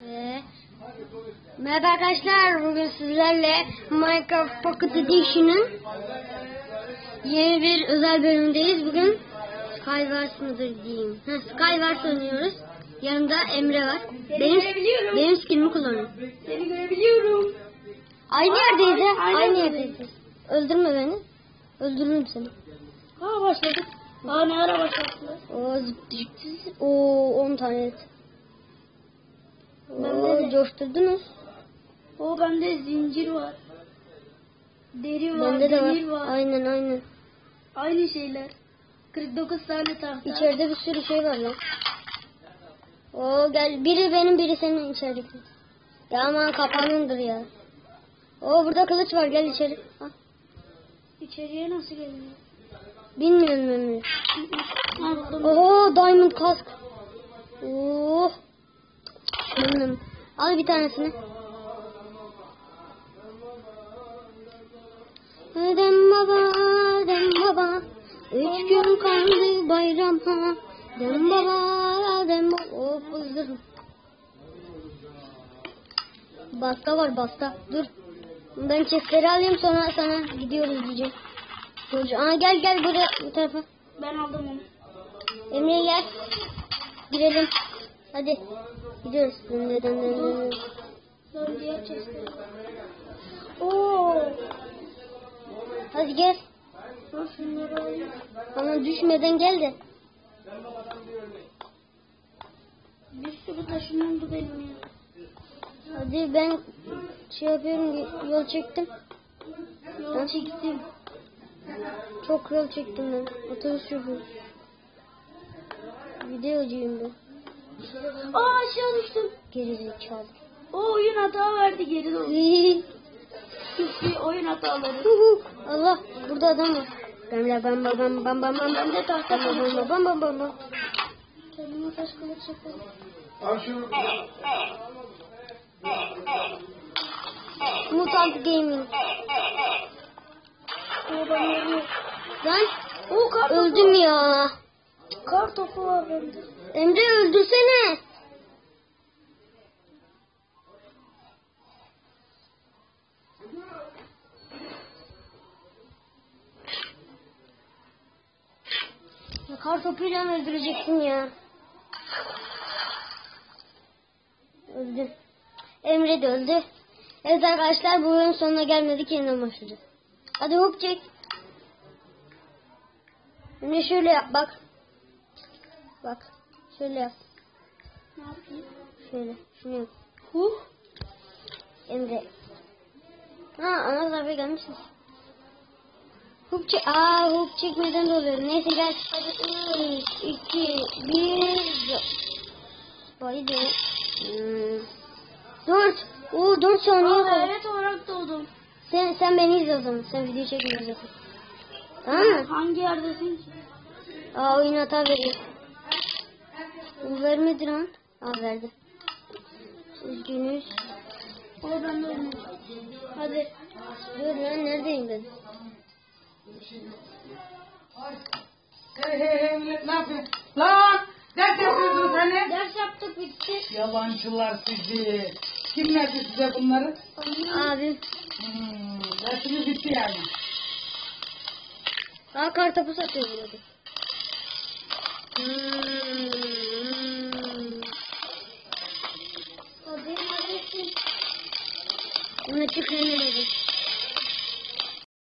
Ve Merhaba arkadaşlar bugün sizlerle Minecraft Pocket Edition'ın yeni bir özel bölümündeyiz. Bugün Skywars mıdır diyeyim. Heh, Skywars oynuyoruz. Yanımda Emre var. Benim, görebiliyorum. benim skinimi kullanıyorum. Seni görebiliyorum. Aynı yerdeyiz ha. Aynı Aynı yerdeyiz. Öldürme beni. Öldürürüm seni. Aa başladık. Aa ne ara başladık? Oo zıp zıp zıp. Oo 10 tane et. Bende Oo de. coşturdunuz. O bende zincir var. Deri var, Bende de var. demir var. Aynen aynen. Aynı şeyler. 49 tane tahta. İçeride bir sürü şey var lan. Oo gel biri benim biri senin içerideki. Ya aman kapanındır ya. Oo burada kılıç var gel içeri. Ha, İçeriye nasıl geliyor? bilmiyorum Emre. Oo diamond kask. Oo. Memnunum. Al bir tanesini. Adem baba, Adem baba. Üç gün kaldı bayrama. Adem baba, Adem baba. Oh hızlırım. Basta var basta. Dur. Ben chestleri alayım sonra sana gidiyoruz diyeceğim. Aa, gel gel buraya bu tarafa. Ben aldım onu. Emre gel. Girelim. Hadi. Gidiyoruz. Dön, dön, dön, dön. Dur diğer chest'e. Oo. Hadi gel. Ama düşmeden gel de. Bir sürü taşım oldu benim ya. Hadi ben şey yapıyorum yol çektim. Yol çektim. Çok yol çektim ben. Otobüs şoförü. Videocuyum ben. Aa aşağı düştüm. Gerizekalı. O oyun hata verdi geri. Hihihi. Bir oyun hataları. Allah burada adam var. Bam bam bam bam bam bam bam Ben de tahta bam bam bam bam bam bam bam. Kendime taş kılıç yapalım. Al şunu. Mutant Gaming. Ben O öldüm ya. Kar topu var bende. Emre öldürsene. Ya kar topuyla öldüreceksin ya? Öldü. Emre de öldü. Evet arkadaşlar bu oyun sonuna gelmedik yeniden başlayacağız. Hadi hop çek. Emre şöyle yap bak. Bak. Şöyle yap. Ne yapayım? Şöyle. Şunu yap. Huh. Emre. Ha ana tarafa gelmişsin. Hook çek. Aa hook çekmeden de oluyor. Neyse gel. Hadi 3, 2, 1. Haydi. Hmm. 4. Oo 4 saniye Aa, kaldı. evet olarak doğdum. Sen, sen beni zaman. Sen video çekmeyeceksin. Tamam mı? Hangi yerdesin ki? Aa oyun hata veriyor. Bu vermedi lan. Aa verdi. Üzgünüz. O ben de. Hadi. Dur lan neredeyim ben? Hey hey hey millet ne yapıyorsun? Lan! Ders yapıyorsunuz hani? Ders yaptık bitti. Yalancılar sizi. Kim verdi size bunları? Abi. Hmm, dersiniz bitti yani. Aa kartopu satıyor burada. Hmm. Hadi hadi. Buna çıkıyor nerede?